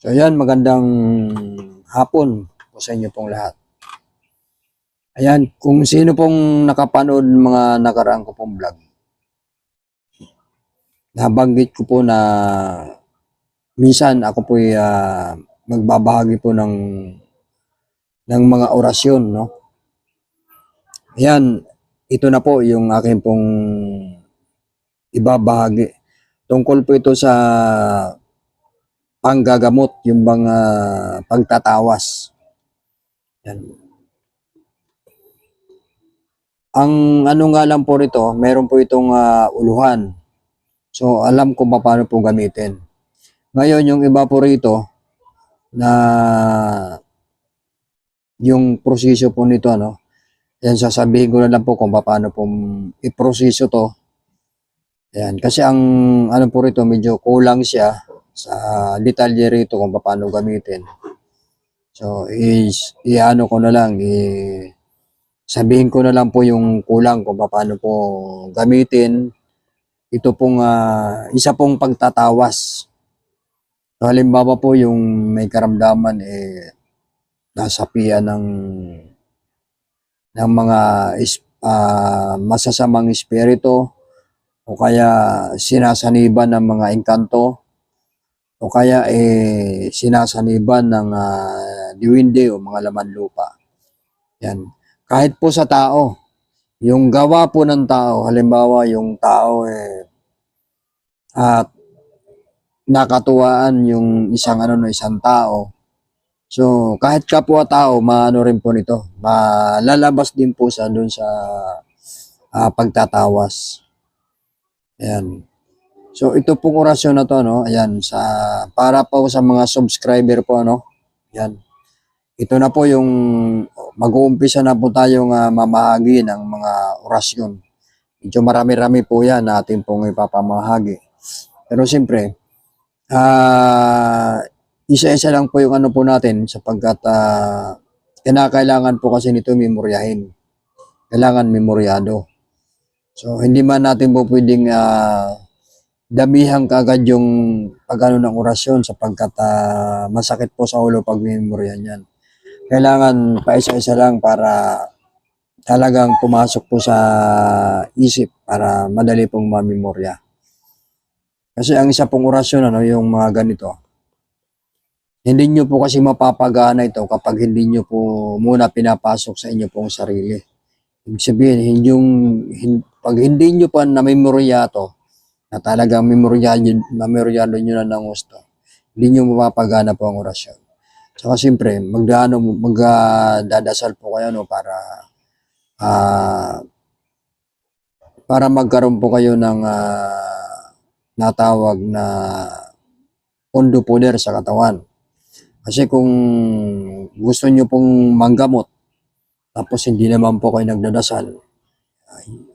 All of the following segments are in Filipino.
So ayan, magandang hapon po sa inyo pong lahat. Ayan, kung sino pong nakapanood mga nakaraan ko pong vlog, nabanggit ko po na minsan ako po magbabahagi po ng ng mga orasyon, no? Ayan, ito na po yung akin pong ibabahagi. Tungkol po ito sa panggagamot, yung mga pagtatawas. Yan. Ang ano nga lang po rito, meron po itong ah, uluhan. So, alam ko paano po gamitin. Ngayon, yung iba po rito, na yung proseso po nito, ano, yan, sasabihin ko na lang po kung paano po iproseso to. Yan, kasi ang ano po rito, medyo kulang siya sa detalye rito kung paano gamitin. So, i-ano ko na lang, i, sabihin ko na lang po yung kulang kung paano po gamitin. Ito pong ah, isa pong pagtatawas. So, halimbawa po yung may karamdaman eh nasapian ng ng mga is, ah, masasamang espiritu o kaya sinasaniban ng mga engkanto o kaya eh sinasaniban ng ah, diwinde o mga laman lupa. Yan. Kahit po sa tao, yung gawa po ng tao, halimbawa yung tao eh at nakatuwaan yung isang ano no isang tao. So, kahit kapwa tao, maano rin po nito. Malalabas din po sa doon sa ah, pagtatawas. Ayan. So, ito pong orasyon na to, no? Ayan, sa, para po sa mga subscriber po, no? Ayan. Ito na po yung, mag-uumpisa na po tayong ah, mamahagi ng mga orasyon. Medyo marami-rami po yan na atin pong ipapamahagi. Pero siyempre, ah, isa-isa lang po yung ano po natin sapagkat ah, kinakailangan po kasi nito memoryahin. Kailangan memoryado. So, hindi man natin po pwedeng ah, damihan kagad yung pagano ng orasyon sapagkat ah, masakit po sa ulo pag memoryan yan. Kailangan paisa-isa lang para talagang pumasok po sa isip para madali pong mamemorya. Kasi ang isa pong orasyon, ano, yung mga ganito, hindi nyo po kasi mapapagana ito kapag hindi nyo po muna pinapasok sa inyo pong sarili. Ibig sabihin, yung, hin- pag hindi nyo pa na-memorya to, na talagang memoryado, memoryado nyo na ng gusto, hindi nyo mapapagana po ang orasyon. Saka siyempre, magdano, magdadasal po kayo no, para ah para magkaroon po kayo ng ah, natawag na pondo poder sa katawan. Kasi kung gusto nyo pong manggamot, tapos hindi naman po kayo nagdadasal,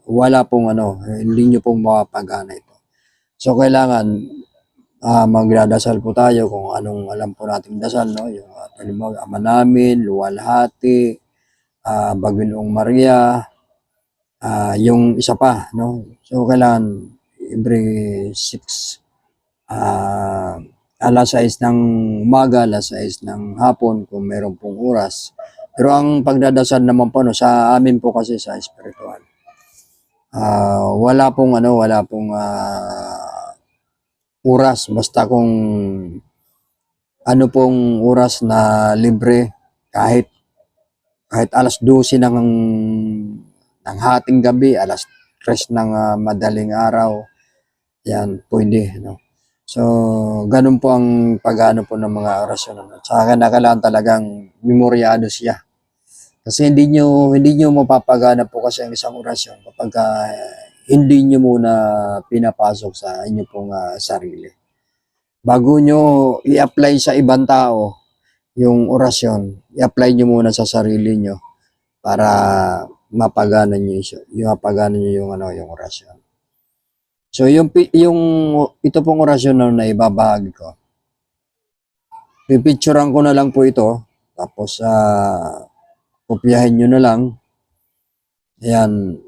wala pong ano, hindi nyo pong mapagana. So, kailangan ah magdadasal po tayo kung anong alam po nating dasal, no? Yung uh, Ama namin, Luwalhati, ah Baginoong Maria, ah yung isa pa, no? So, kailangan every six, ah alas 6 ng umaga, alas 6 ng hapon kung meron pong oras. Pero ang pagdadasal naman po, no, sa amin po kasi sa spiritual, ah wala pong ano, wala pong ah, oras. Basta kung ano pong oras na libre, kahit kahit alas 12 ng ng hating gabi, alas 3 ng ah, madaling araw, yan, pwede, no? So, ganun po ang pag-ano po ng mga orasyon. Ano. Sa kailangan talagang memoryado siya. Kasi hindi nyo, hindi nyo mapapagana po kasi ang isang orasyon kapag ah, hindi nyo muna pinapasok sa inyo pong ah, sarili. Bago nyo i-apply sa ibang tao yung orasyon, i-apply nyo muna sa sarili nyo para mapagana nyo, yung- mapagana nyo yung, ano, yung orasyon. So yung yung ito pong orasyon na naibabahagi ko. Pipicturean ko na lang po ito tapos ah kopyahin nyo na lang. Ayan.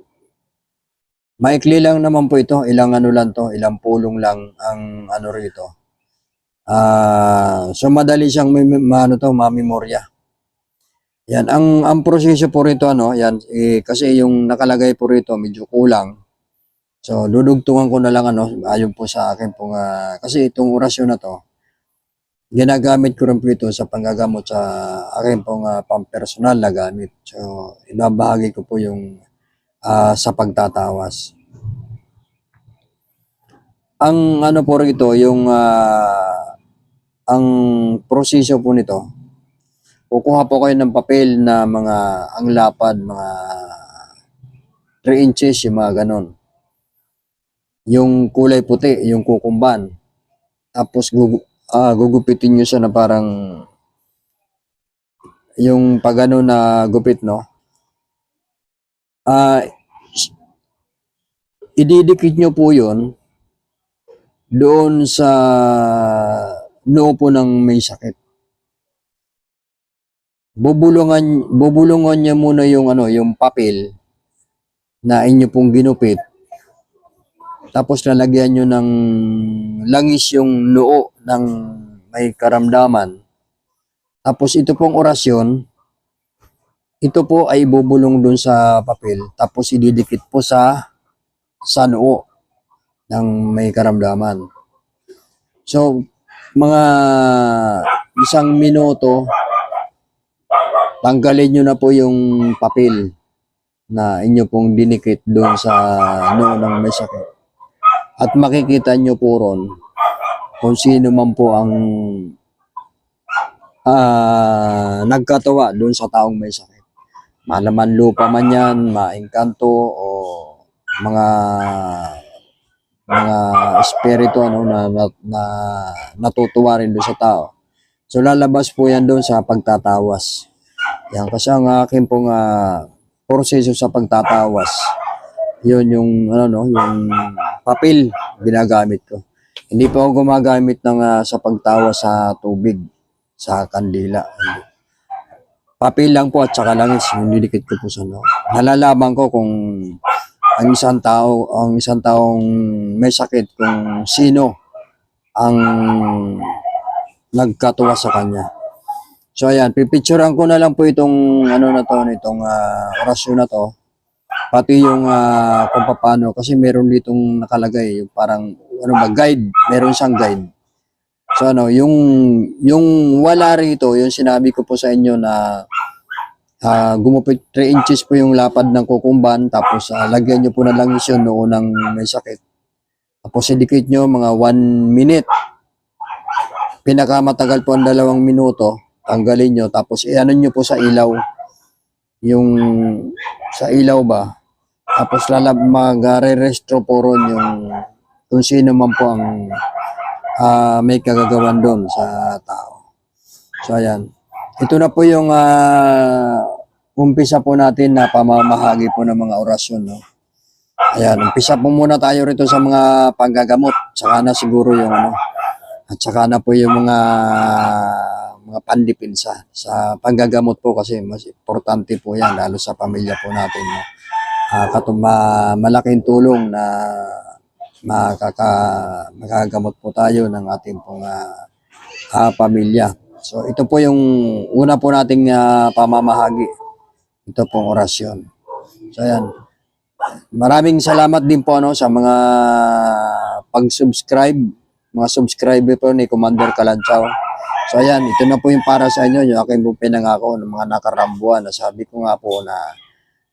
Maikli lang naman po ito, ilang ano lang to, ilang pulong lang ang ano rito. Ah, so madali siyang ano to, mamemorya. Yan, ang ang proseso po rito ano, yan eh, kasi yung nakalagay po rito medyo kulang. So dudugtungan ko na lang ano, ayon po sa akin pong ah, kasi itong orasyon na to ginagamit ko rin po ito sa panggagamot sa akin pong uh, pampersonal na gamit. So, ibabahagi ko po yung ah, sa pagtatawas. Ang ano po rito, yung ah, ang proseso po nito, kukuha po kayo ng papel na mga ang lapad, mga 3 inches, yung mga ganon. Yung kulay puti, yung kukumban. Tapos gugu, ah, gugupitin nyo siya na parang yung pagano na gupit, no? Ah, ididikit nyo po yun doon sa noo po ng may sakit. Bubulungan, bubulungan niya muna yung ano, yung papel na inyo pong ginupit. Tapos lalagyan nyo ng langis yung noo ng may karamdaman. Tapos ito pong orasyon, ito po ay bubulong dun sa papel. Tapos ididikit po sa sa noo ng may karamdaman. So, mga isang minuto, tanggalin nyo na po yung papel na inyo pong dinikit doon sa noo ng may sakit. At makikita nyo po ron kung sino man po ang ah, nagkatawa doon sa taong may sakit. Malaman lupa man yan, maengkanto o mga mga espiritu ano na, na, na natutuwa rin doon sa tao. So lalabas po yan doon sa pagtatawas. Yan kasi ang akin pong ah, proseso sa pagtatawas. Yun yung ano no, yung papel ginagamit ko. Hindi po ako gumagamit ng ah, sa pagtawas sa tubig, sa kandila. Papel lang po at saka langis yung nidikit ko po sa no. Nalalaman ko kung ang isang tao, ang isang taong may sakit kung sino ang nagkatuwa sa kanya. So ayan, pipicturean ko na lang po itong ano na to, itong ah, orasyon na to. Pati yung ah, kung paano kasi meron ditong nakalagay yung parang ano ba guide, meron siyang guide. So ano, yung yung wala rito, yung sinabi ko po sa inyo na ah gumupit 3 inches po yung lapad ng kukumban tapos ah, lagyan nyo po na lang yun noon ng may sakit. Tapos idikit nyo mga 1 minute. Pinakamatagal po ang dalawang minuto, tanggalin nyo tapos iano nyo po sa ilaw yung sa ilaw ba. Tapos lalab magre-restro po ron yung kung sino man po ang ah, may kagagawan doon sa tao. So ayan. Ito na po yung ah, umpisa po natin na pamamahagi po ng mga orasyon. No? Ayan, umpisa po muna tayo rito sa mga panggagamot. Tsaka na siguro yung ano. At saka na po yung mga mga pandipinsa sa panggagamot po kasi mas importante po yan lalo sa pamilya po natin. No? Ah, katum- ma- malaking tulong na makaka makagamot po tayo ng ating pong ah, ah, pamilya. So ito po yung una po nating ah, pamamahagi. Ito pong orasyon. So ayan. Maraming salamat din po ano sa mga pag-subscribe, mga subscriber po ni Commander Kalanchaw. So ayan, ito na po yung para sa inyo, yung aking po pinangako ng mga nakarambuan na sabi ko nga po na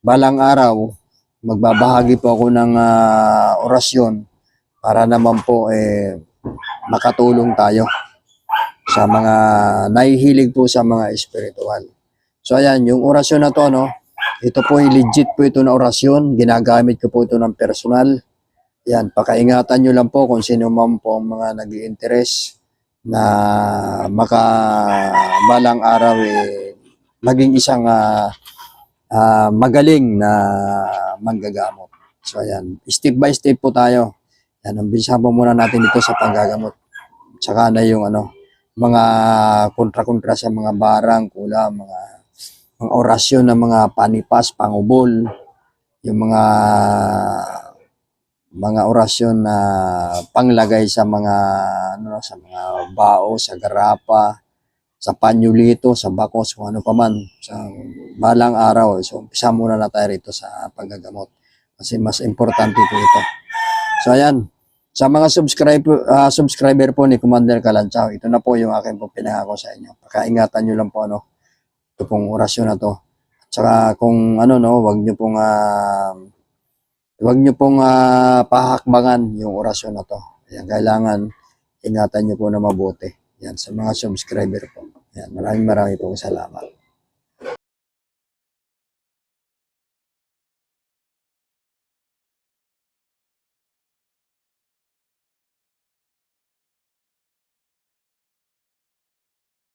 balang araw, magbabahagi po ako ng ah, orasyon para naman po eh, makatulong tayo sa mga nahihilig po sa mga espiritual. So ayan, yung orasyon na to, no, ito po legit po ito na orasyon. Ginagamit ko po ito ng personal. Yan, pakaingatan nyo lang po kung sino man po ang mga nag interest na maka balang araw eh, maging isang ah, ah, magaling na manggagamot. So ayan, step by step po tayo. Yan, umpisa po muna natin ito sa panggagamot. Tsaka na yung ano, mga kontra-kontra sa mga barang, kula, mga mga orasyon ng mga panipas, pangubol, yung mga mga orasyon na panglagay sa mga ano sa mga bao, sa garapa, sa panyulito, sa bakos, kung ano pa man sa balang araw. So umpisa muna na tayo rito sa paggagamot kasi mas importante po ito. So ayan, sa mga subscriber ah, subscriber po ni Commander Kalanchaw, ito na po yung akin po pinangako sa inyo. Pakaingatan nyo lang po ano, ito pong orasyon na to. At saka kung ano no, wag nyo pong ah, wag nyo pong ah, pahakbangan yung orasyon na to. Ayan, kailangan ingatan nyo po na mabuti. Yan, sa mga subscriber po. Yan, maraming maraming pong salamat.